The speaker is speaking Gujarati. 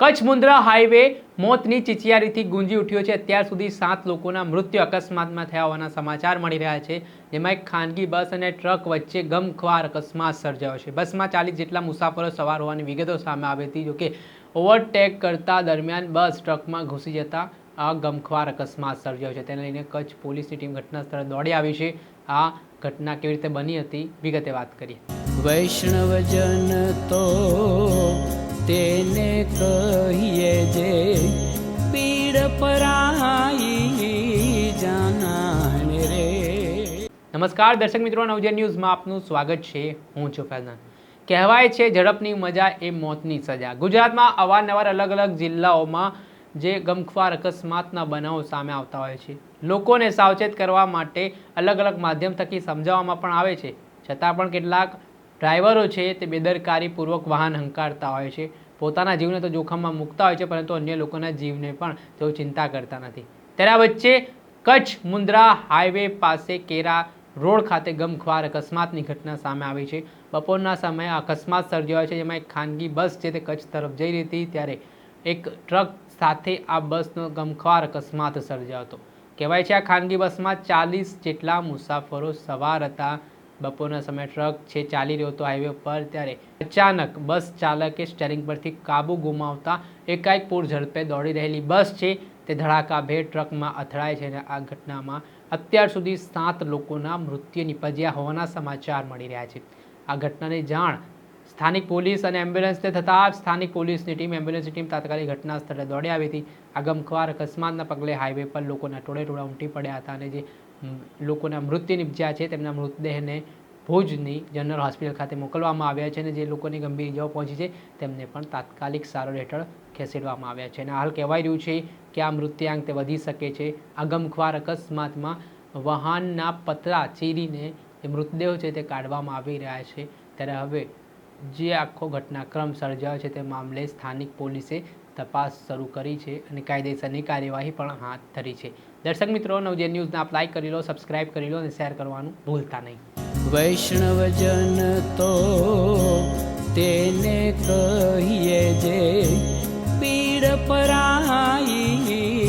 કચ્છ મુન્દ્રા હાઈવે મોતની ચિચિયારીથી ગુંજી ઉઠ્યો છે. અત્યાર સુધી સાત લોકોના મૃત્યુ અકસ્માતમાં થયા હોવાના સમાચાર મળી રહ્યા છે. જેમાં એક ખાનગી બસ અને ટ્રક વચ્ચે ગમખ્વાર અકસ્માત સર્જાયો છે. બસમાં ચાલીસ જેટલા મુસાફરો સવાર હોવાની વિગતો સામે આવી હતી. જોકે ઓવરટેક કરતા દરમિયાન બસ ટ્રકમાં ઘૂસી જતા આ ગમખ્વાર અકસ્માત સર્જાયો છે. તેને લઈને કચ્છ પોલીસની ટીમ ઘટના સ્થળે દોડી આવી છે. આ ઘટના કેવી રીતે બની હતી, વિગતે વાત કરીએ. વૈષ્ણવજન તો તેને કહીએ જે પીડ પરાઈ જાનાને રે. નમસ્કાર, દર્શક મિત્રો, નવજન ન્યૂઝમાં આપનું સ્વાગત છે. હું છું ફૈઝાન કહેવાય છે, ઝડપની મજા એ મોતની સજા. ગુજરાતમાં અવારનવાર અલગ અલગ જિલ્લાઓમાં જે ગમખ્વાર અકસ્માતના બનાવો સામે આવતા હોય છે. લોકોને સાવચેત કરવા માટે અલગ અલગ માધ્યમ થકી સમજાવવામાં પણ આવે છે. છતાં પણ કેટલાક ડ્રાઈવરો છે તે બેદરકારીપૂર્વક વાહન હંકારતા હોય છે. પોતાના જીવને તો જોખમમાં મૂકતા હોય છે, પરંતુ અન્ય લોકોના જીવને પણ તેઓ ચિંતા કરતા નથી. ત્યારે વચ્ચે કચ્છ મુન્દ્રા હાઈવે પાસે કેરા રોડ ખાતે ગમખ્વાર અકસ્માતની ઘટના સામે આવી છે. બપોરના સમયે અકસ્માત અકસ્માત સર્જાયો છે, જેમાં એક ખાનગી બસ છે તે કચ્છ તરફ જઈ રહી હતી, ત્યારે એક ટ્રક સાથે આ બસનો ગમખ્વાર અકસ્માત સર્જાયો હતો. કહેવાય છે આ ખાનગી બસમાં ચાલીસ જેટલા મુસાફરો સવાર હતા. બપોરના સમયે ટ્રક છે, ચાલી રહ્યો હતો હાઈવે પર ત્યારે અચાનક બસ ચાલકે સ્ટેરિંગ પરથી કાબુ ગુમાવતા એકાએક પૂર ઝડપે દોડી રહેલી બસ છે, તે ધડાકાભેર ટ્રકમાં અથડાય છે અને આ ઘટનામાં અત્યાર સુધી સાત લોકોના મૃત્યુ નિપજ્યા હોવાના સમાચાર મળી રહ્યા છે. આ ઘટનાની જાણ સ્થાનિક પોલીસ અને એમ્બ્યુલન્સને થતાં સ્થાનિક પોલીસની ટીમ એમ્બ્યુલન્સની ટીમ તાત્કાલિક ઘટના સ્થળે દોડી આવી હતી. આ અકસ્માતના પગલે હાઈવે પર લોકોના ટોળે ટોળા ઉમટી પડ્યા હતા અને જે લોકોના મૃત્યુ નિપજ્યા છે, તેમના મૃતદેહને ભુજની જનરલ હોસ્પિટલ ખાતે મોકલવામાં આવ્યા છે અને જે લોકોની ગંભીર ઇજાઓ પહોંચી છે, તેમને પણ તાત્કાલિક સારવાર હેઠળ ખસેડવામાં આવ્યા છે. અને હાલ કહેવાય રહ્યું છે કે આ મૃત્યાંક તે વધી શકે છે. અગમખ્વાર અકસ્માતમાં વાહનના પતરા ચીરીને જે મૃતદેહો છે તે કાઢવામાં આવી રહ્યા છે. ત્યારે હવે જે આખો ઘટનાક્રમ સર્જાયો છે તે મામલે સ્થાનિક પોલીસે તપાસ શરૂ કરી છે અને કાયદેસરની કાર્યવાહી પણ હાથ ધરી છે. દર્શક મિત્રો નવજે ન્યૂઝને આપ લાઈક કરી લો સબસ્ક્રાઇબ કરી લો અને શેર કરવાનું ભૂલતા નહીં. વૈષ્ણવજન તો તેને કહીએ જે પીડ પરાઈ